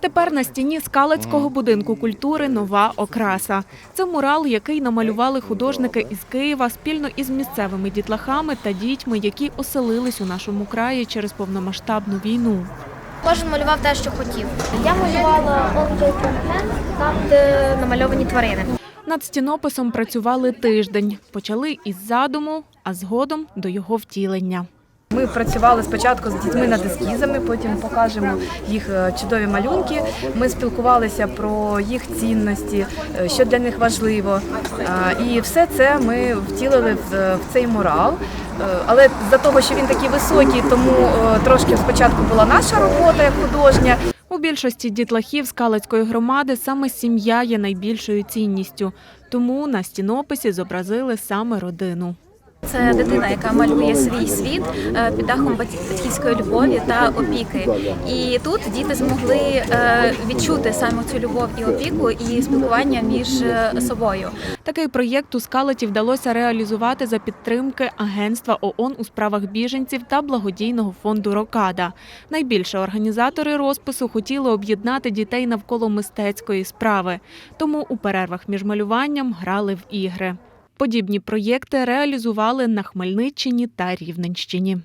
Тепер на стіні скалацького будинку культури нова окраса. Це мурал, який намалювали художники із Києва спільно із місцевими дітлахами та дітьми, які оселились у нашому краї через повномасштабну війну. Кожен малював те, що хотів. Я малювала облик там, де намальовані тварини. Над стінописом працювали тиждень. Почали із задуму, а згодом до його втілення. Ми працювали спочатку з дітьми над ескізами, потім покажемо їх е, чудові малюнки. Ми спілкувалися про їх цінності, е, що для них важливо. Е, І все це ми втілили в цей мурал. Але за того, що він такий високий, тому трошки спочатку була наша робота як художня. У більшості дітлахів скалацької громади саме сім'я є найбільшою цінністю. Тому на стінописі зобразили саме родину. Це дитина, яка малює свій світ е, під дахом батьківської любові та опіки. І тут діти змогли е, відчути саме цю любов і опіку і спілкування між е, собою. Такий проєкт у скалаті вдалося реалізувати за підтримки Агентства ООН у справах біженців та благодійного фонду Рокада. Найбільше організатори розпису хотіли об'єднати дітей навколо мистецької справи, тому у перервах між малюванням грали в ігри. Подібні проєкти реалізували на Хмельниччині та Рівненщині.